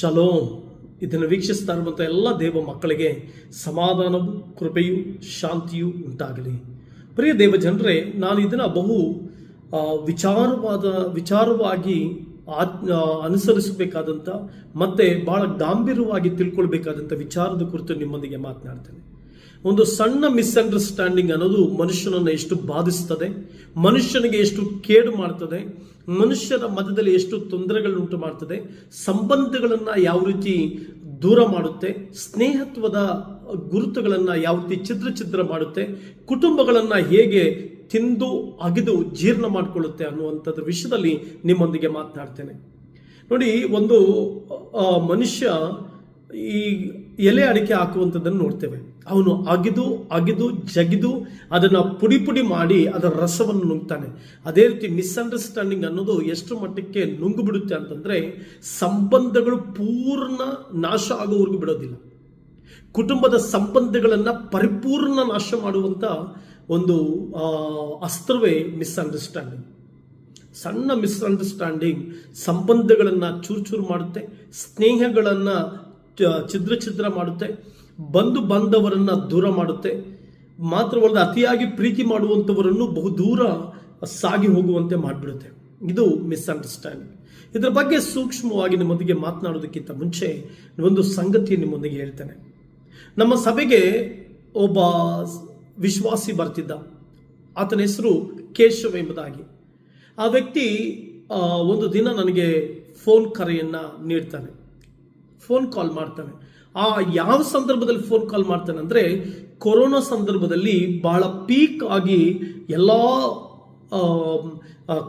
Shalom ಇದನ್ನು ವೀಕ್ಷಿಸ್ತಾ ಇರುವಂಥ ಎಲ್ಲ ದೇವ ಮಕ್ಕಳಿಗೆ ಸಮಾಧಾನವು, ಕೃಪೆಯು, ಶಾಂತಿಯು ಉಂಟಾಗಲಿ. ಪ್ರಿಯ ದೇವ ಜನರೇ, ನಾನು ಇದನ್ನು ಬಹು ವಿಚಾರವಾದ, ವಿಚಾರವಾಗಿ ಅನುಸರಿಸಬೇಕಾದಂಥ, ಮತ್ತೆ ಭಾಳ ಗಾಂಭೀರ್ಯವಾಗಿ ತಿಳ್ಕೊಳ್ಬೇಕಾದಂಥ ವಿಚಾರದ ಕುರಿತು ನಿಮ್ಮೊಂದಿಗೆ ಮಾತನಾಡ್ತೇನೆ. ಒಂದು ಸಣ್ಣ ಮಿಸ್ಅಂಡರ್ಸ್ಟ್ಯಾಂಡಿಂಗ್ ಅನ್ನೋದು ಮನುಷ್ಯನನ್ನು ಎಷ್ಟು ಬಾಧಿಸ್ತದೆ, ಮನುಷ್ಯನಿಗೆ ಎಷ್ಟು ಕೇಡು ಮಾಡ್ತದೆ ಮನುಷ್ಯರ ಮಧ್ಯದಲ್ಲಿ ಎಷ್ಟು ತೊಂದರೆಗಳನ್ನುಂಟು ಮಾಡ್ತದೆ, ಸಂಬಂಧಗಳನ್ನು ಯಾವ ರೀತಿ ದೂರ ಮಾಡುತ್ತೆ, ಸ್ನೇಹತ್ವದ ಗುರುತುಗಳನ್ನು ಯಾವ ರೀತಿ ಛಿದ್ರ ಛಿದ್ರ ಮಾಡುತ್ತೆ, ಕುಟುಂಬಗಳನ್ನು ಹೇಗೆ ತಿಂದು ಅಗಿದು ಜೀರ್ಣ ಮಾಡಿಕೊಳ್ಳುತ್ತೆ ಅನ್ನುವಂಥದ್ರ ವಿಷಯದಲ್ಲಿ ನಿಮ್ಮೊಂದಿಗೆ ಮಾತನಾಡ್ತೇನೆ. ನೋಡಿ, ಒಂದು ಮನುಷ್ಯ ಈ ಎಲೆ ಅಡಿಕೆ ಹಾಕುವಂಥದ್ದನ್ನು ನೋಡ್ತೇವೆ. ಅವನು ಅಗಿದು ಅಗಿದು, ಜಗಿದು ಅದನ್ನು ಪುಡಿ ಪುಡಿ ಮಾಡಿ ಅದರ ರಸವನ್ನು ನುಂಗ್ತಾನೆ. ಅದೇ ರೀತಿ ಮಿಸ್ಅಂಡರ್ಸ್ಟ್ಯಾಂಡಿಂಗ್ ಅನ್ನೋದು ಎಷ್ಟು ಮಟ್ಟಕ್ಕೆ ನುಂಗುಬಿಡುತ್ತೆ ಅಂತಂದರೆ ಸಂಬಂಧಗಳು ಪೂರ್ಣ ನಾಶ ಆಗೋವರೆಗೂ ಬಿಡೋದಿಲ್ಲ. ಕುಟುಂಬದ ಸಂಬಂಧಗಳನ್ನು ಪರಿಪೂರ್ಣ ನಾಶ ಮಾಡುವಂಥ ಒಂದು ಅಸ್ತ್ರವೇ ಮಿಸ್ಅಂಡರ್ಸ್ಟ್ಯಾಂಡಿಂಗ್ ಸಣ್ಣ ಮಿಸ್ಅಂಡರ್ಸ್ಟ್ಯಾಂಡಿಂಗ್ ಸಂಬಂಧಗಳನ್ನು ಚೂರು ಚೂರು ಮಾಡುತ್ತೆ, ಸ್ನೇಹಗಳನ್ನು ಛಿದ್ರ ಛಿದ್ರ ಮಾಡುತ್ತೆ. ಬಂಧು ಬಾಂಧವರನ್ನು ದೂರ ಮಾಡುತ್ತೆ. ಮಾತ್ರವಲ್ಲದೆ ಅತಿಯಾಗಿ ಪ್ರೀತಿ ಮಾಡುವಂಥವರನ್ನು ಬಹುದೂರ ಸಾಗಿ ಹೋಗುವಂತೆ ಮಾಡಿಬಿಡುತ್ತೆ. ಇದು ಮಿಸ್ಅಂಡರ್ಸ್ಟ್ಯಾಂಡಿಂಗ್. ಇದರ ಬಗ್ಗೆ ಸೂಕ್ಷ್ಮವಾಗಿ ನಿಮ್ಮೊಂದಿಗೆ ಮಾತನಾಡೋದಕ್ಕಿಂತ ಮುಂಚೆ ಒಂದು ಸಂಗತಿ ನಿಮ್ಮೊಂದಿಗೆ ಹೇಳ್ತೇನೆ. ನಮ್ಮ ಸಭೆಗೆ ಒಬ್ಬ ವಿಶ್ವಾಸಿ ಬರ್ತಿದ್ದ. ಆತನ ಹೆಸರು ಕೇಶವ ಎಂಬುದಾಗಿ. ಆ ವ್ಯಕ್ತಿ ಒಂದು ದಿನ ನನಗೆ ಫೋನ್ ಕರೆಯನ್ನು ನೀಡ್ತಾನೆ. ಫೋನ್ ಕಾಲ್ ಮಾಡ್ತಾನೆ ಆ ಯಾವ ಸಂದರ್ಭದಲ್ಲಿ ಫೋನ್ ಕಾಲ್ ಮಾಡ್ತಾನೆ ಅಂದರೆ, ಕೊರೋನಾ ಸಂದರ್ಭದಲ್ಲಿ ಬಹಳ ಪೀಕ್ ಆಗಿ ಎಲ್ಲ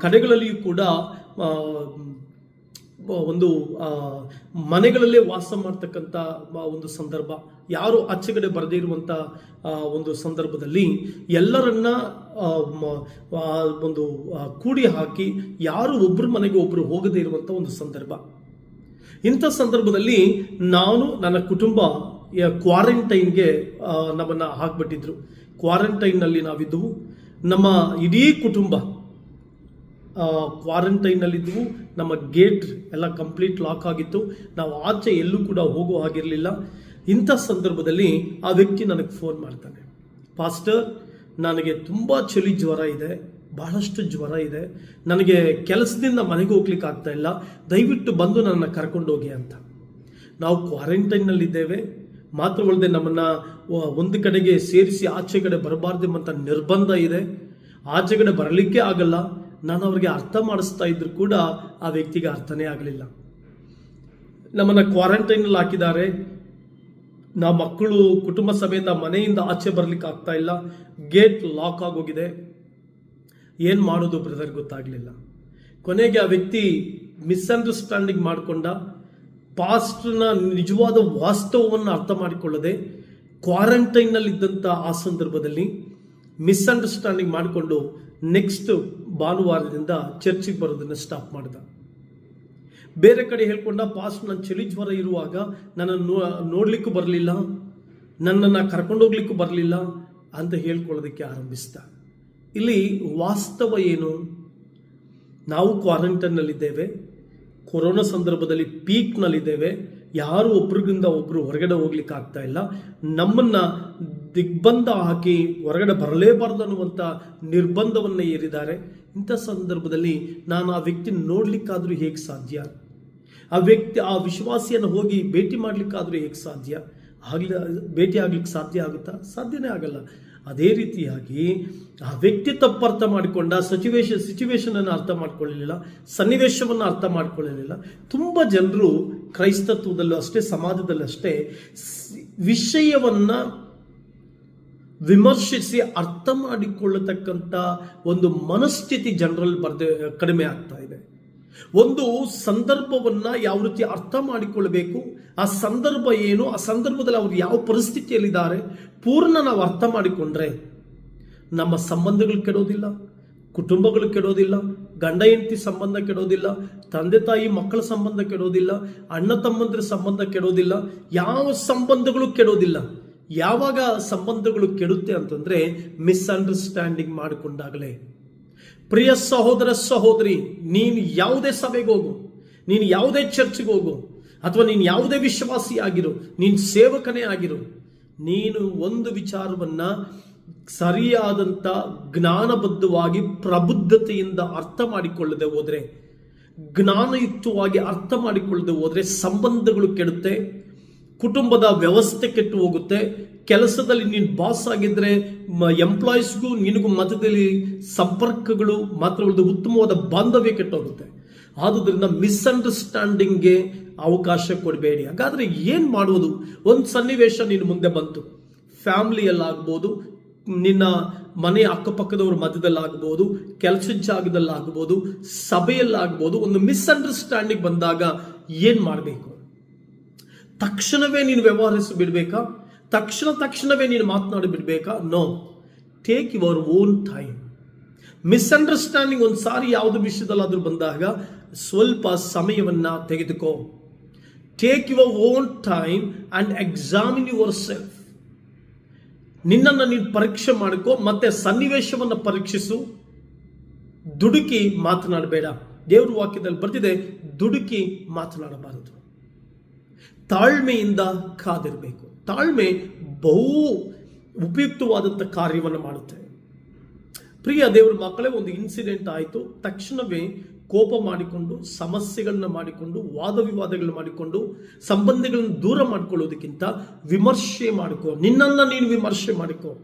ಕಡೆಗಳಲ್ಲಿಯೂ ಕೂಡ ಒಂದು ಮನೆಗಳಲ್ಲೇ ವಾಸ ಮಾಡ್ತಕ್ಕಂಥ ಒಂದು ಸಂದರ್ಭ. ಯಾರು ಆಚೆಗಡೆ ಬರದೇ ಇರುವಂಥ ಒಂದು ಸಂದರ್ಭದಲ್ಲಿ ಎಲ್ಲರನ್ನ ಒಂದು ಕೂಡಿ ಹಾಕಿ ಯಾರು ಒಬ್ಬರು ಮನೆಗೆ ಒಬ್ಬರು ಹೋಗದೇ ಇರುವಂಥ ಒಂದು ಸಂದರ್ಭ. ಇಂಥ ಸಂದರ್ಭದಲ್ಲಿ ನಾನು ನನ್ನ ಕುಟುಂಬ ಕ್ವಾರಂಟೈನ್ಗೆ ನಮ್ಮನ್ನು ಹಾಕ್ಬಿಟ್ಟಿದ್ರು. ಕ್ವಾರಂಟೈನ್ನಲ್ಲಿ ನಾವಿದ್ದವು. ನಮ್ಮ ಇಡೀ ಕುಟುಂಬ ಕ್ವಾರಂಟೈನ್ನಲ್ಲಿದ್ದವು. ನಮ್ಮ ಗೇಟ್ ಎಲ್ಲ ಕಂಪ್ಲೀಟ್ ಲಾಕ್ ಆಗಿತ್ತು. ನಾವು ಆಚೆ ಎಲ್ಲೂ ಕೂಡ ಹೋಗುವ ಹಾಗಿರಲಿಲ್ಲ. ಇಂಥ ಸಂದರ್ಭದಲ್ಲಿ ಆ ವ್ಯಕ್ತಿ ನನಗೆ ಫೋನ್ ಮಾಡ್ತಾನೆ. ಪಾಸ್ಟರ್, ನನಗೆ ತುಂಬ ಚಳಿ ಜ್ವರ ಇದೆ. ಬಹಳಷ್ಟು ಜ್ವರ ಇದೆ. ನನಗೆ ಕೆಲಸದಿಂದ ಮನೆಗೆ ಹೋಗ್ಲಿಕ್ಕೆ ಆಗ್ತಾ ಇಲ್ಲ. ದಯವಿಟ್ಟು ಬಂದು ನನ್ನ ಕರ್ಕೊಂಡೋಗಿ ಅಂತ. ನಾವು ಕ್ವಾರಂಟೈನ್ನಲ್ಲಿದ್ದೇವೆ ಮಾತ್ರವಲ್ಲದೆ ನಮ್ಮನ್ನು ಒಂದು ಕಡೆಗೆ ಸೇರಿಸಿ ಆಚೆ ಕಡೆ ಬರಬಾರ್ದೆಂಬಂಥ ನಿರ್ಬಂಧ ಇದೆ. ಆಚೆ ಕಡೆ ಬರಲಿಕ್ಕೆ ಆಗಲ್ಲ. ನಾನು ಅವರಿಗೆ ಅರ್ಥ ಮಾಡಿಸ್ತಾ ಇದ್ರು ಕೂಡ ಆ ವ್ಯಕ್ತಿಗೆ ಅರ್ಥನೇ ಆಗಲಿಲ್ಲ. ನಮ್ಮನ್ನು ಕ್ವಾರಂಟೈನಲ್ಲಿ ಹಾಕಿದ್ದಾರೆ. ನಾ ಮಕ್ಕಳು ಕುಟುಂಬ ಸಮೇತ ಮನೆಯಿಂದ ಆಚೆ ಬರಲಿಕ್ಕೆ ಆಗ್ತಾ ಇಲ್ಲ. ಗೇಟ್ ಲಾಕ್ ಆಗೋಗಿದೆ. ಏನು ಮಾಡೋದು ಬ್ರದರ್ ಗೊತ್ತಾಗಲಿಲ್ಲ. ಕೊನೆಗೆ ಆ ವ್ಯಕ್ತಿ ಮಿಸ್ಅಂಡರ್ಸ್ಟ್ಯಾಂಡಿಂಗ್ ಮಾಡಿಕೊಂಡ ಪಾಸ್ಟ್ನ ನಿಜವಾದ ವಾಸ್ತವವನ್ನು ಅರ್ಥ ಮಾಡಿಕೊಳ್ಳದೆ ಕ್ವಾರಂಟೈನ್ನಲ್ಲಿದ್ದಂಥ ಆ ಸಂದರ್ಭದಲ್ಲಿ ಮಿಸ್ಅಂಡರ್ಸ್ಟ್ಯಾಂಡಿಂಗ್ ಮಾಡಿಕೊಂಡು ನೆಕ್ಸ್ಟ್ ಭಾನುವಾರದಿಂದ ಚರ್ಚಿಗೆ ಬರೋದನ್ನು ಸ್ಟಾಪ್ ಮಾಡಿದ. ಬೇರೆ ಕಡೆ ಹೇಳ್ಕೊಂಡ ಪಾಸ್ಟ್ ನನ್ನ ಚಳಿ ಜ್ವರ ಇರುವಾಗ ನನ್ನನ್ನು ನೋಡಲಿಕ್ಕೂ ಬರಲಿಲ್ಲ, ನನ್ನನ್ನು ಕರ್ಕೊಂಡೋಗ್ಲಿಕ್ಕೂ ಬರಲಿಲ್ಲ ಅಂತ ಹೇಳ್ಕೊಳ್ಳೋದಕ್ಕೆ ಆರಂಭಿಸ್ದ. ಇಲ್ಲಿ ವಾಸ್ತವ ಏನು? ನಾವು ಕ್ವಾರಂಟೈನ್ನಲ್ಲಿದ್ದೇವೆ. ಕೊರೋನಾ ಸಂದರ್ಭದಲ್ಲಿ ಪೀಕ್ನಲ್ಲಿದ್ದೇವೆ. ಯಾರು ಒಬ್ರಿಗಿಂದ ಒಬ್ಬರು ಹೊರಗಡೆ ಹೋಗ್ಲಿಕ್ಕೆ ಆಗ್ತಾ ಇಲ್ಲ. ನಮ್ಮನ್ನ ದಿಗ್ಬಂಧ ಹಾಕಿ ಹೊರಗಡೆ ಬರಲೇಬಾರದು ಅನ್ನುವಂಥ ನಿರ್ಬಂಧವನ್ನು ಏರಿದ್ದಾರೆ. ಇಂಥ ಸಂದರ್ಭದಲ್ಲಿ ನಾನು ಆ ವ್ಯಕ್ತಿ ನೋಡಲಿಕ್ಕಾದರೂ ಹೇಗೆ ಸಾಧ್ಯ? ಆ ವ್ಯಕ್ತಿ ಆ ವಿಶ್ವಾಸಿಯನ್ನು ಹೋಗಿ ಭೇಟಿ ಮಾಡಲಿಕ್ಕಾದರೂ ಹೇಗೆ ಸಾಧ್ಯ? ಆಗ್ಲಿ, ಭೇಟಿ ಆಗ್ಲಿಕ್ಕೆ ಸಾಧ್ಯ ಆಗುತ್ತಾ? ಸಾಧ್ಯನೇ ಆಗಲ್ಲ. ಅದೇ ರೀತಿಯಾಗಿ ಆ ವ್ಯಕ್ತಿ ತಪ್ಪರ್ಥ ಮಾಡಿಕೊಂಡ ಸಿಚುವೇಶನ್ ಸಿಚುವೇಶನ್ ಅನ್ನು ಅರ್ಥ ಮಾಡ್ಕೊಳ್ಳಲಿಲ್ಲ, ಸನ್ನಿವೇಶವನ್ನು ಅರ್ಥ ಮಾಡ್ಕೊಳ್ಳಲಿಲ್ಲ, ತುಂಬ ಜನರು ಕ್ರೈಸ್ತತ್ವದಲ್ಲೂ ಅಷ್ಟೇ, ಸಮಾಜದಲ್ಲೂ ಅಷ್ಟೇ ವಿಷಯವನ್ನ ವಿಮರ್ಶಿಸಿ ಅರ್ಥ ಮಾಡಿಕೊಳ್ಳತಕ್ಕಂಥ ಒಂದು ಮನಸ್ಥಿತಿ ಜನರಲ್ಲಿ ಬರ್ದೇ, ಕಡಿಮೆ ಆಗ್ತಾ ಇದೆ. ಒಂದು ಸಂದರ್ಭವನ್ನ ಯಾವ ರೀತಿ ಅರ್ಥ ಮಾಡಿಕೊಳ್ಬೇಕು, ಆ ಸಂದರ್ಭ ಏನು, ಆ ಸಂದರ್ಭದಲ್ಲಿ ಅವರು ಯಾವ ಪರಿಸ್ಥಿತಿಯಲ್ಲಿದ್ದಾರೆ, ಪೂರ್ಣ ನಾವು ಅರ್ಥ ಮಾಡಿಕೊಂಡ್ರೆ ನಮ್ಮ ಸಂಬಂಧಗಳು ಕೆಡೋದಿಲ್ಲ, ಕುಟುಂಬಗಳು ಕೆಡೋದಿಲ್ಲ, ಗಂಡ ಹೆಂಡತಿ ಸಂಬಂಧ ಕೆಡೋದಿಲ್ಲ, ತಂದೆ ತಾಯಿ ಮಕ್ಕಳ ಸಂಬಂಧ ಕೆಡೋದಿಲ್ಲ, ಅಣ್ಣ ತಮ್ಮಂದಿರ ಸಂಬಂಧ ಕೆಡೋದಿಲ್ಲ, ಯಾವ ಸಂಬಂಧಗಳು ಕೆಡೋದಿಲ್ಲ. ಯಾವಾಗ ಸಂಬಂಧಗಳು ಕೆಡುತ್ತೆ ಅಂತಂದ್ರೆ ಮಿಸ್ಅಂಡರ್ಸ್ಟ್ಯಾಂಡಿಂಗ್ ಮಾಡಿಕೊಂಡಾಗಲೇ. ಪ್ರಿಯ ಸಹೋದರ ಸಹೋದರಿ, ನೀನು ಯಾವುದೇ ಸಭೆಗೆ ಹೋಗು, ನೀನು ಯಾವುದೇ ಚರ್ಚ್ಗೆ ಹೋಗು, ಅಥವಾ ನೀನು ಯಾವುದೇ ವಿಶ್ವಾಸಿ ಆಗಿರು, ನೀನು ಸೇವಕನೇ ಆಗಿರು, ನೀನು ಒಂದು ವಿಚಾರವನ್ನ ಸರಿಯಾದಂಥ ಜ್ಞಾನಬದ್ಧವಾಗಿ ಪ್ರಬುದ್ಧತೆಯಿಂದ ಅರ್ಥ ಮಾಡಿಕೊಳ್ಳದೆ ಹೋದರೆ, ಜ್ಞಾನಯುಕ್ತವಾಗಿ ಅರ್ಥ ಮಾಡಿಕೊಳ್ಳದೆ ಹೋದರೆ ಸಂಬಂಧಗಳು ಕೆಡುತ್ತೆ ಕುಟುಂಬದ ವ್ಯವಸ್ಥೆ ಕೆಟ್ಟು ಹೋಗುತ್ತೆ. ಕೆಲಸದಲ್ಲಿ ನೀನು ಬಾಸ್ ಆಗಿದ್ರೆ ಎಂಪ್ಲಾಯೀಸ್ಗೂ ನಿನಗೂ ಮಧ್ಯದಲ್ಲಿ ಸಂಪರ್ಕಗಳು ಮಾತ್ರವಲ್ಲದೆ ಉತ್ತಮವಾದ ಬಾಂಧವ್ಯ ಕೆಟ್ಟೋಗುತ್ತೆ. ಆದುದರಿಂದ ಮಿಸ್ಅಂಡರ್ಸ್ಟ್ಯಾಂಡಿಂಗ್ಗೆ ಅವಕಾಶ ಕೊಡಬೇಡಿ. ಹಾಗಾದ್ರೆ ಏನು ಮಾಡುವುದು? ಒಂದು ಸನ್ನಿವೇಶ ನಿನ್ನ ಮುಂದೆ ಬಂತು. ಫ್ಯಾಮ್ಲಿಯಲ್ಲಾಗ್ಬೋದು, ನಿನ್ನ ಮನೆ ಅಕ್ಕಪಕ್ಕದವ್ರ ಮಧ್ಯದಲ್ಲಾಗ್ಬೋದು, ಕೆಲಸದ ಜಾಗದಲ್ಲಾಗ್ಬೋದು, ಸಭೆಯಲ್ಲಾಗ್ಬೋದು, ಒಂದು ಮಿಸ್ಅಂಡರ್ಸ್ಟ್ಯಾಂಡಿಂಗ್ ಬಂದಾಗ ಏನು ಮಾಡಬೇಕು? ತಕ್ಷಣವೇ ನೀನು ವ್ಯವಹರಿಸಿ ಬಿಡಬೇಕಾ? ತಕ್ಷಣ ತಕ್ಷಣವೇ ನೀನು ಮಾತನಾಡಿ ಬಿಡಬೇಕಾ? No take your own time misunderstanding ಒಂದು ಸಾರಿ ಯಾವುದು ವಿಷಯದಲ್ಲಾದರೂ ಬಂದಾಗ ಸ್ವಲ್ಪ ಸಮಯವನ್ನು ತೆಗೆದುಕೋ. Take your own time and examine your self ನಿನ್ನನ್ನು ನೀನು ಪರೀಕ್ಷೆ ಮಾಡಿಕೋ, ಮತ್ತೆ ಸನ್ನಿವೇಶವನ್ನು ಪರೀಕ್ಷಿಸು. ದುಡುಕಿ ಮಾತನಾಡಬೇಡ. ದೇವ್ರ ವಾಕ್ಯದಲ್ಲಿ ಬರ್ತಿದೆ ದುಡುಕಿ ಮಾತನಾಡಬಾರದು. ತಾಳ್ಮೆಯಿಂದ ಕಾದಿರಬೇಕು. ತಾಳ್ಮೆ ಬಹು ಉಪಯುಕ್ತವಾದಂಥ ಕಾರ್ಯವನ್ನು ಮಾಡುತ್ತೆ. ಪ್ರಿಯ ದೇವರ ಮಕ್ಕಳೇ, ಒಂದು ಇನ್ಸಿಡೆಂಟ್ ಆಯಿತು. ತಕ್ಷಣವೇ ಕೋಪ ಮಾಡಿಕೊಂಡು ಸಮಸ್ಯೆಗಳನ್ನ ಮಾಡಿಕೊಂಡು, ವಾದ ವಿವಾದಗಳನ್ನ ಮಾಡಿಕೊಂಡು ಸಂಬಂಧಗಳನ್ನು ದೂರ ಮಾಡಿಕೊಳ್ಳೋದಕ್ಕಿಂತ ವಿಮರ್ಶೆ ಮಾಡಿಕೋ. ನಿನ್ನನ್ನು ನೀನು ವಿಮರ್ಶೆ ಮಾಡಿಕೋ.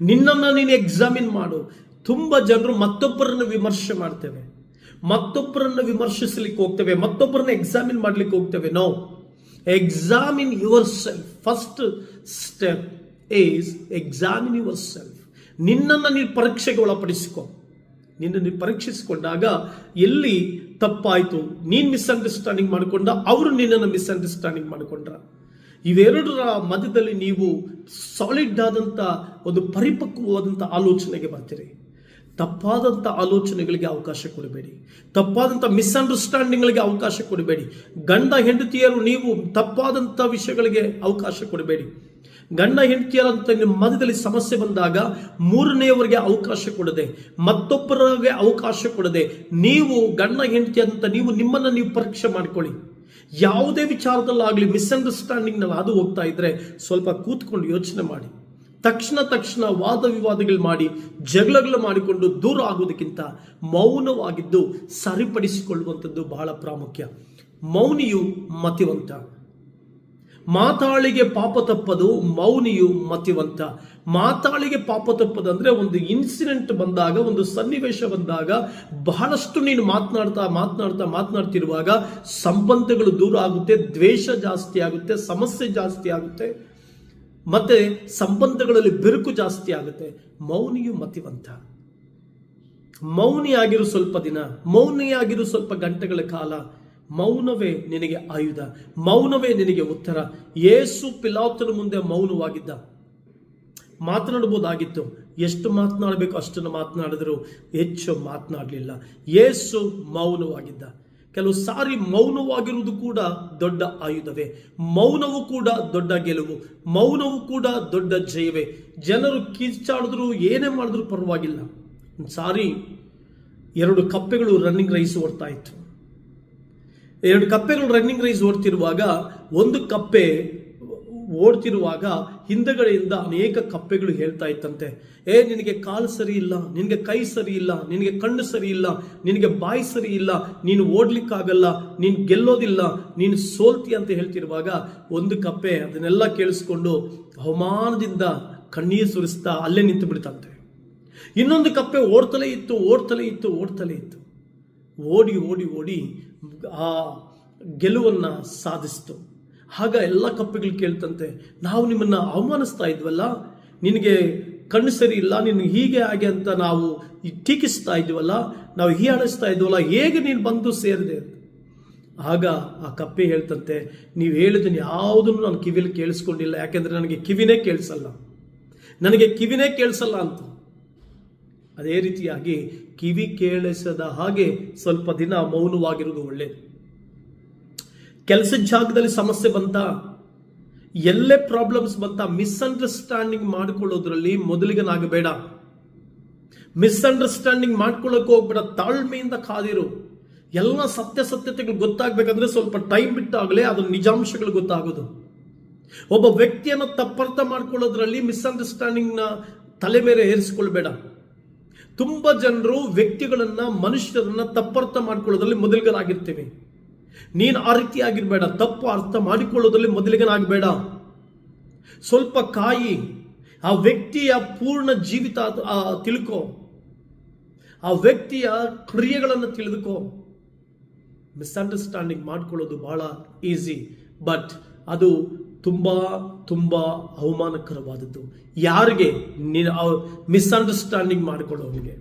ನಿನ್ನನ್ನು ನೀನು ಎಕ್ಸಾಮಿನ್ ಮಾಡು. ತುಂಬ ಜನರು ಮತ್ತೊಬ್ಬರನ್ನು ವಿಮರ್ಶೆ ಮಾಡ್ತೇವೆ. ಮತ್ತೊಬ್ಬರನ್ನು ವಿಮರ್ಶಿಸಲಿಕ್ಕೆ ಹೋಗ್ತೇವೆ. ಮತ್ತೊಬ್ಬರನ್ನ ಎಕ್ಸಾಮಿನ್ ಮಾಡ್ಲಿಕ್ಕೆ ಹೋಗ್ತೇವೆ no examine your self first step examine self ನಿನ್ನನ್ನು ನೀನು ಪರೀಕ್ಷೆಗೆ ಒಳಪಡಿಸಿಕೊ. ನಿನ್ನನ್ನು ಪರೀಕ್ಷಿಸಿಕೊಂಡಾಗ ಎಲ್ಲಿ ತಪ್ಪಾಯಿತು? ನೀನು ಮಿಸ್ಅಂಡರ್ಸ್ಟ್ಯಾಂಡಿಂಗ್ ಮಾಡಿಕೊಂಡ, ಅವರು ನಿನ್ನನ್ನು ಮಿಸ್ಅಂಡರ್ಸ್ಟ್ಯಾಂಡಿಂಗ್ ಮಾಡಿಕೊಂಡ್ರ. ಇವೆರಡರ ಮಧ್ಯದಲ್ಲಿ ನೀವು ಸಾಲಿಡ್ ಆದಂಥ ಒಂದು ಪರಿಪಕ್ವವಾದಂಥ ಆಲೋಚನೆಗೆ ಬರ್ತೀರಿ. ತಪ್ಪಾದಂಥ ಆಲೋಚನೆಗಳಿಗೆ ಅವಕಾಶ ಕೊಡಬೇಡಿ. ತಪ್ಪಾದಂಥ ಮಿಸ್ಅಂಡರ್ಸ್ಟ್ಯಾಂಡಿಂಗ್ಗಳಿಗೆ ಅವಕಾಶ ಕೊಡಬೇಡಿ. ಗಂಡ ಹೆಂಡತಿಯರು ನೀವು ತಪ್ಪಾದಂಥ ವಿಷಯಗಳಿಗೆ ಅವಕಾಶ ಕೊಡಬೇಡಿ. ಗಂಡ ಹೆಂಡತಿಯರಂತ ನಿಮ್ಮ ಮಧ್ಯದಲ್ಲಿ ಸಮಸ್ಯೆ ಬಂದಾಗ ಮೂರನೆಯವರಿಗೆ ಅವಕಾಶ ಕೊಡದೆ, ಮತ್ತೊಬ್ಬರಿಗೆ ಅವಕಾಶ ಕೊಡದೆ ನೀವು ಗಂಡ ಹೆಂಡತಿ ನೀವು ನಿಮ್ಮನ್ನು ನೀವು ಪರೀಕ್ಷೆ ಮಾಡ್ಕೊಳ್ಳಿ. ಯಾವುದೇ ವಿಚಾರದಲ್ಲಾಗಲಿ ಮಿಸ್ಅಂಡರ್ಸ್ಟ್ಯಾಂಡಿಂಗ್ನಲ್ಲಿ ಅದು ಹೋಗ್ತಾ ಇದ್ರೆ ಸ್ವಲ್ಪ ಕೂತ್ಕೊಂಡು ಯೋಚನೆ ಮಾಡಿ. ತಕ್ಷಣ ತಕ್ಷಣ ವಾದ ವಿವಾದಗಳು ಮಾಡಿ ಜಗಳಗಳು ಮಾಡಿಕೊಂಡು ದೂರ ಆಗುವುದಕ್ಕಿಂತ ಮೌನವಾಗಿದ್ದು ಸರಿಪಡಿಸಿಕೊಳ್ಳುವಂಥದ್ದು ಬಹಳ ಪ್ರಾಮುಖ್ಯ. ಮೌನಿಯು ಮತಿವಂತ. ಮಾತಾಳಿಗೆ ಪಾಪ ತಪ್ಪದು ಮೌನಿಯು ಮತಿವಂತ. ಮಾತಾಳಿಗೆ ಪಾಪ ತಪ್ಪದು ಅಂದ್ರೆ ಒಂದು ಇನ್ಸಿಡೆಂಟ್ ಬಂದಾಗ, ಒಂದು ಸನ್ನಿವೇಶ ಬಂದಾಗ ಬಹಳಷ್ಟು ನೀನು ಮಾತನಾಡ್ತಾ ಮಾತನಾಡ್ತಾ, ಮಾತನಾಡ್ತಿರುವಾಗ ಸಂಬಂಧಗಳು ದೂರ ಆಗುತ್ತೆ, ದ್ವೇಷ ಜಾಸ್ತಿ ಆಗುತ್ತೆ, ಸಮಸ್ಯೆ ಜಾಸ್ತಿ ಆಗುತ್ತೆ. ಮತ್ತೆ ಸಂಬಂಧಗಳಲ್ಲಿ ಬಿರುಕು ಜಾಸ್ತಿ ಆಗುತ್ತೆ. ಮೌನಿಯು ಮತಿವಂತ. ಮೌನಿಯಾಗಿರು ಸ್ವಲ್ಪ ದಿನ, ಮೌನಿಯಾಗಿರು ಸ್ವಲ್ಪ ಗಂಟೆಗಳ ಕಾಲ, ಮೌನವೇ ನಿನಗೆ ಆಯುಧ, ಮೌನವೇ ನಿನಗೆ ಉತ್ತರ. ಏಸು ಪಿಲಾತನ ಮುಂದೆ ಮೌನವಾಗಿದ್ದ. ಮಾತನಾಡಬಹುದಾಗಿತ್ತು. ಎಷ್ಟು ಮಾತನಾಡಬೇಕು ಅಷ್ಟನ್ನು ಮಾತನಾಡಿದ್ರು ಹೆಚ್ಚು ಮಾತನಾಡಲಿಲ್ಲ. ಏಸು ಮೌನವಾಗಿದ್ದ. ಕೆಲವು ಸಾರಿ ಮೌನವಾಗಿರುವುದು ಕೂಡ ದೊಡ್ಡ ಆಯುಧವೇ. ಮೌನವು ಕೂಡ ದೊಡ್ಡ ಗೆಲುವು. ಮೌನವು ಕೂಡ ದೊಡ್ಡ ಜಯವೇ. ಜನರು ಕಿಚ್ಚಾಡಿದ್ರು ಏನೇ ಮಾಡಿದ್ರು ಪರವಾಗಿಲ್ಲ. ಸಾರಿ ಎರಡು ಕಪ್ಪೆಗಳು ರನ್ನಿಂಗ್ ರೈಸ್ ಓಡ್ತಾ ಇತ್ತು. ಎರಡು ಕಪ್ಪೆಗಳು ರನ್ನಿಂಗ್ ರೈಸ್ ಓಡ್ತಿರುವಾಗ ಒಂದು ಕಪ್ಪೆ ಓಡ್ತಿರುವಾಗ ಹಿಂದೆಗಳಿಂದ ಅನೇಕ ಕಪ್ಪೆಗಳು ಹೇಳ್ತಾ ಇತ್ತಂತೆ. ಏ, ನಿನಗೆ ಕಾಲು ಸರಿ ಇಲ್ಲ, ನಿನಗೆ ಕೈ ಸರಿ ಇಲ್ಲ, ನಿನಗೆ ಕಣ್ಣು ಸರಿ ಇಲ್ಲ, ನಿನಗೆ ಬಾಯಿ ಸರಿ ಇಲ್ಲ, ನೀನು ಓಡ್ಲಿಕ್ಕಾಗಲ್ಲ, ನೀನು ಗೆಲ್ಲೋದಿಲ್ಲ, ನೀನು ಸೋಲ್ತಿ ಅಂತ ಹೇಳ್ತಿರುವಾಗ ಒಂದು ಕಪ್ಪೆ ಅದನ್ನೆಲ್ಲ ಕೇಳಿಸ್ಕೊಂಡು ಅವಮಾನದಿಂದ ಕಣ್ಣೀರು ಸುರಿಸ್ತಾ ಅಲ್ಲೇ ನಿಂತು ಬಿಡ್ತಂತೆ. ಇನ್ನೊಂದು ಕಪ್ಪೆ ಓಡ್ತಲೇ ಇತ್ತು ಓಡ್ತಲೇ ಇತ್ತು ಓಡ್ತಲೇ ಇತ್ತು. ಓಡಿ ಓಡಿ ಓಡಿ ಆ ಗೆಲುವನ್ನು ಸಾಧಿಸ್ತು. ಆಗ ಎಲ್ಲ ಕಪ್ಪೆಗಳು ಕೇಳ್ತಂತೆ. ನಾವು ನಿಮ್ಮನ್ನು ಅವಮಾನಿಸ್ತಾ ಇದ್ವಲ್ಲ? ನಿನಗೆ ಕಣ್ಣು ಸರಿ ಇಲ್ಲ, ನೀನು ಹೀಗೆ ಹಾಗೆ ಅಂತ ನಾವು ಟೀಕಿಸ್ತಾ ಇದ್ವಲ್ಲ? ನಾವು ಹೀಯಾಳಿಸ್ತಾ ಇದ್ವಲ್ಲ? ಹೇಗೆ ನೀನು ಬಂದು ಸೇರಿದೆ ಆಗ ಆ ಕಪ್ಪೆ ಹೇಳ್ತಂತೆ, ನೀವು ಹೇಳಿದನ್ನು ಯಾವುದನ್ನು ನಾನು ಕಿವಿಯಲ್ಲಿ ಕೇಳಿಸ್ಕೊಂಡಿಲ್ಲ. ಯಾಕೆಂದರೆ ನನಗೆ ಕಿವಿನೇ ಕೇಳಿಸಲ್ಲ. ನನಗೆ ಕಿವಿನೇ ಕೇಳಿಸಲ್ಲ ಅಂತ. ಅದೇ ರೀತಿಯಾಗಿ ಕಿವಿ ಕೇಳಿಸದ ಹಾಗೆ ಸ್ವಲ್ಪ ದಿನ ಮೌನವಾಗಿರುವುದು ಒಳ್ಳೆಯದು ಕೆಲಸದ ಜಾಗದಲ್ಲಿ ಸಮಸ್ಯೆ ಬಂತ, ಎಲ್ಲೇ ಪ್ರಾಬ್ಲಮ್ಸ್ ಬಂತ ಮಿಸ್ಅಂಡರ್ಸ್ಟ್ಯಾಂಡಿಂಗ್ ಮಾಡ್ಕೊಳ್ಳೋದ್ರಲ್ಲಿ ಮೊದಲಿಗನಾಗಬೇಡ ಮಿಸ್ಅಂಡರ್ಸ್ಟ್ಯಾಂಡಿಂಗ್ ಮಾಡ್ಕೊಳ್ಳೋಕೆ ಹೋಗ್ಬೇಡ, ತಾಳ್ಮೆಯಿಂದ ಕಾದಿರು. ಎಲ್ಲ ಸತ್ಯಾಸತ್ಯತೆಗಳು ಗೊತ್ತಾಗಬೇಕಂದ್ರೆ ಸ್ವಲ್ಪ ಟೈಮ್ ಬಿಟ್ಟಾಗಲೇ ಅದರ ನಿಜಾಂಶಗಳು ಗೊತ್ತಾಗೋದು. ಒಬ್ಬ ವ್ಯಕ್ತಿಯನ್ನು ತಪ್ಪರ್ಥ ಮಾಡ್ಕೊಳ್ಳೋದ್ರಲ್ಲಿ ಮಿಸ್ಅಂಡರ್ಸ್ಟ್ಯಾಂಡಿಂಗ್ನ ತಲೆ ಮೇಲೆ ಏರಿಸಿಕೊಳ್ಬೇಡ. ತುಂಬ ಜನರು ವ್ಯಕ್ತಿಗಳನ್ನ, ಮನುಷ್ಯರನ್ನ ತಪ್ಪರ್ಥ ಮಾಡ್ಕೊಳ್ಳೋದ್ರಲ್ಲಿ ಮೊದಲಿಗರಾಗಿರ್ತೀವಿ. ನೀನು ಆ ರೀತಿ ಆಗಿರ್ಬೇಡ, ತಪ್ಪು ಅರ್ಥ ಮಾಡಿಕೊಳ್ಳೋದ್ರಲ್ಲಿ ಮೊದಲಿಗನಾಗಬೇಡ. ಸ್ವಲ್ಪ ಕಾಯಿ, ಆ ವ್ಯಕ್ತಿಯ ಪೂರ್ಣ ಜೀವಿತ ತಿಳ್ಕೊ. ಆ ವ್ಯಕ್ತಿಯ ಕ್ರಿಯೆಗಳನ್ನು ತಿಳಿದುಕೋ. ಮಿಸ್ಅಂಡರ್ಸ್ಟ್ಯಾಂಡಿಂಗ್ ಮಾಡ್ಕೊಳ್ಳೋದು ಬಹಳ ಈಸಿ ಬಟ್ ಅದು ತುಂಬ ತುಂಬ ಅವಮಾನಕರವಾದದ್ದು. ಯಾರಿಗೆ? ಮಿಸ್ಅಂಡರ್ಸ್ಟ್ಯಾಂಡಿಂಗ್ ಮಾಡಿಕೊಳ್ಳೋನಿಗೆ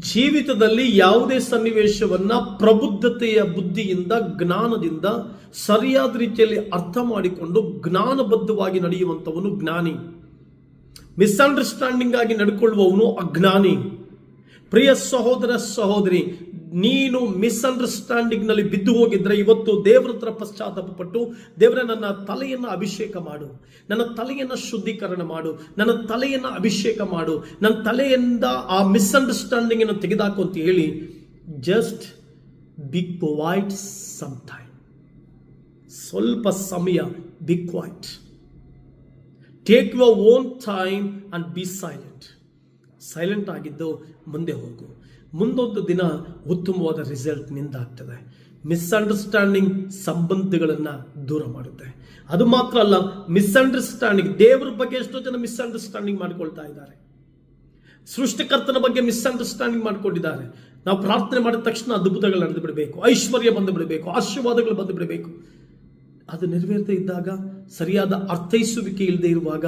ಜೀವಿತದಲ್ಲಿ ಯಾವುದೇ ಸನ್ನಿವೇಶವನ್ನ ಪ್ರಬುದ್ಧತೆಯ ಬುದ್ಧಿಯಿಂದ, ಜ್ಞಾನದಿಂದ ಸರಿಯಾದ ರೀತಿಯಲ್ಲಿ ಅರ್ಥ ಮಾಡಿಕೊಂಡು ಜ್ಞಾನಬದ್ಧವಾಗಿ ನಡೆಯುವಂಥವನು ಜ್ಞಾನಿ. ಮಿಸ್ಅಂಡರ್ಸ್ಟ್ಯಾಂಡಿಂಗ್ ಆಗಿ ನಡ್ಕೊಳ್ಳುವವನು ಅಜ್ಞಾನಿ. ಪ್ರಿಯ ಸಹೋದರ ಸಹೋದರಿ ನೀನು ಮಿಸ್ಅಂಡರ್ಸ್ಟ್ಯಾಂಡಿಂಗ್ನಲ್ಲಿ ಬಿದ್ದು ಹೋಗಿದ್ರೆ ಇವತ್ತು ದೇವರ ಹತ್ರ ಪಶ್ಚಾತ್ತಾಪ ಪಟ್ಟು ದೇವರ, ನನ್ನ ತಲೆಯನ್ನು ಅಭಿಷೇಕ ಮಾಡು, ನನ್ನ ತಲೆಯನ್ನು ಶುದ್ಧೀಕರಣ ಮಾಡು, ನನ್ನ ತಲೆಯನ್ನು ಅಭಿಷೇಕ ಮಾಡು, ನನ್ನ ತಲೆಯಿಂದ ಆ ಮಿಸ್ಅಂಡರ್ಸ್ಟ್ಯಾಂಡಿಂಗ್ ಅನ್ನು ತೆಗೆದಾಕು ಅಂತ ಹೇಳಿ just be quiet some time ಸ್ವಲ್ಪ ಸಮಯ be quiet take your own time and be silent silent ಆಗಿದ್ದು ಮುಂದೆ ಹೋಗು. ಮುಂದೊಂದು ದಿನ ಉತ್ತಮವಾದ ರಿಸಲ್ಟ್ ನಿಂದಾಗ್ತದೆ. ಮಿಸ್ಅಂಡರ್ಸ್ಟ್ಯಾಂಡಿಂಗ್ ಸಂಬಂಧಗಳನ್ನು ದೂರ ಮಾಡುತ್ತೆ. ಅದು ಮಾತ್ರ ಅಲ್ಲ ಮಿಸ್ಅಂಡರ್ಸ್ಟ್ಯಾಂಡಿಂಗ್ ದೇವರ ಬಗ್ಗೆ ಎಷ್ಟೋ ಜನ ಮಿಸ್ಅಂಡರ್ಸ್ಟ್ಯಾಂಡಿಂಗ್ ಮಾಡ್ಕೊಳ್ತಾ ಇದ್ದಾರೆ. ಸೃಷ್ಟಿಕರ್ತನ ಬಗ್ಗೆ ಮಿಸ್ಅಂಡರ್ಸ್ಟ್ಯಾಂಡಿಂಗ್ ಮಾಡ್ಕೊಂಡಿದ್ದಾರೆ. ನಾವು ಪ್ರಾರ್ಥನೆ ಮಾಡಿದ ತಕ್ಷಣ ಅದ್ಭುತಗಳು ನಡೆದು ಬಿಡಬೇಕು ಐಶ್ವರ್ಯ ಬಂದು ಬಿಡಬೇಕು ಆಶೀರ್ವಾದಗಳು ಬಂದು ಬಿಡಬೇಕು ಅದು ನೆರವೇರದೇ ಇದ್ದಾಗ, ಸರಿಯಾದ ಅರ್ಥೈಸುವಿಕೆ ಇಲ್ಲದೆ ಇರುವಾಗ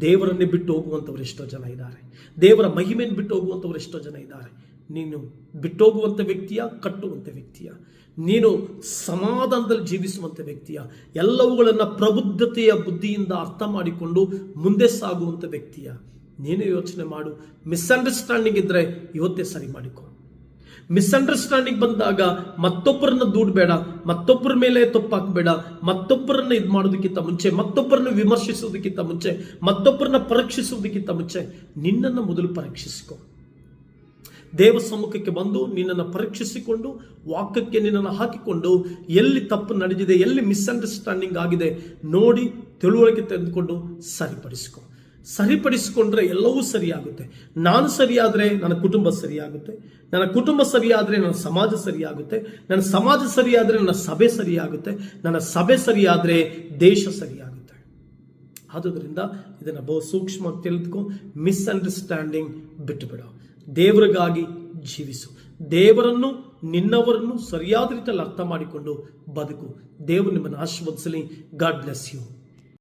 ದೇವರನ್ನೇ ಬಿಟ್ಟು ಹೋಗುವಂಥವ್ರು ಎಷ್ಟೋ ಜನ ಇದ್ದಾರೆ. ದೇವರ ಮಹಿಮೆಯನ್ನು ಬಿಟ್ಟು ಹೋಗುವಂಥವ್ರು ಎಷ್ಟೋ ಜನ ಇದ್ದಾರೆ. ನೀನು ಬಿಟ್ಟೋಗುವಂಥ ವ್ಯಕ್ತಿಯ ಕಟ್ಟುವಂಥ ವ್ಯಕ್ತಿಯ. ನೀನು ಸಮಾಧಾನದಲ್ಲಿ ಜೀವಿಸುವಂಥ ವ್ಯಕ್ತಿಯ. ಎಲ್ಲವುಗಳನ್ನು ಪ್ರಬುದ್ಧತೆಯ ಬುದ್ಧಿಯಿಂದ ಅರ್ಥ ಮಾಡಿಕೊಂಡು ಮುಂದೆ ಸಾಗುವಂಥ ವ್ಯಕ್ತಿಯ. ನೀನು ಯೋಚನೆ ಮಾಡು. ಮಿಸ್ಅಂಡರ್ಸ್ಟ್ಯಾಂಡಿಂಗ್ ಇದ್ದರೆ ಇವತ್ತೇ ಸರಿ ಮಾಡಿಕೊ. ಮಿಸ್ಅಂಡರ್ಸ್ಟ್ಯಾಂಡಿಂಗ್ ಬಂದಾಗ ಮತ್ತೊಬ್ಬರನ್ನ ದೂಡಬೇಡ, ಮತ್ತೊಬ್ಬರ ಮೇಲೆ ತಪ್ಪಾಕಬೇಡ, ಮತ್ತೊಬ್ಬರನ್ನ ಇದು ಮಾಡೋದಕ್ಕಿಂತ ಮುಂಚೆ, ಮತ್ತೊಬ್ಬರನ್ನ ವಿಮರ್ಶಿಸೋದಕ್ಕಿಂತ ಮುಂಚೆ, ಮತ್ತೊಬ್ಬರನ್ನ ಪರೀಕ್ಷಿಸೋದಕ್ಕಿಂತ ಮುಂಚೆ ನಿನ್ನನ್ನು ಮೊದಲು ಪರೀಕ್ಷಿಸಿಕೊ. ದೇವ ಸಮ್ಮುಖಕ್ಕೆ ಬಂದು ನಿನ್ನನ್ನು ಪರೀಕ್ಷಿಸಿಕೊಂಡು, ವಾಕ್ಯಕ್ಕೆ ನಿನ್ನನ್ನು ಹಾಕಿಕೊಂಡು, ಎಲ್ಲಿ ತಪ್ಪು ನಡೆದಿದೆ, ಎಲ್ಲಿ ಮಿಸ್ಅಂಡರ್ಸ್ಟ್ಯಾಂಡಿಂಗ್ ಆಗಿದೆ ನೋಡಿ ತಿಳುವಳಿಕೆ ತೆಗೆದುಕೊಂಡು ಸರಿಪಡಿಸಿಕೊ. ಸರಿಪಡಿಸಿಕೊಂಡ್ರೆ ಎಲ್ಲವೂ ಸರಿಯಾಗುತ್ತೆ. ನಾನು ಸರಿಯಾದರೆ ನನ್ನ ಕುಟುಂಬ ಸರಿಯಾಗುತ್ತೆ. ನನ್ನ ಕುಟುಂಬ ಸರಿಯಾದರೆ ನನ್ನ ಸಮಾಜ ಸರಿಯಾಗುತ್ತೆ. ನನ್ನ ಸಮಾಜ ಸರಿಯಾದರೆ ನನ್ನ ಸಭೆ ಸರಿಯಾಗುತ್ತೆ. ನನ್ನ ಸಭೆ ಸರಿಯಾದರೆ ದೇಶ ಸರಿಯಾಗುತ್ತೆ. ಆದುದರಿಂದ ಇದನ್ನು ಬಹು ಸೂಕ್ಷ್ಮವಾಗಿ ತಿಳಿದುಕೊ ಮಿಸ್ಅಂಡರ್ಸ್ಟ್ಯಾಂಡಿಂಗ್ ಬಿಟ್ಟು ಬಿಡು ದೇವರಿಗಾಗಿ ಜೀವಿಸು. ದೇವರನ್ನು, ನಿನ್ನವರನ್ನು ಸರಿಯಾದ ರೀತಿಯಲ್ಲಿ ಅರ್ಥ ಮಾಡಿಕೊಂಡು ಬದುಕು. ದೇವರು ನಿಮ್ಮನ್ನು ಆಶೀರ್ವದಿಸಲಿ. God bless you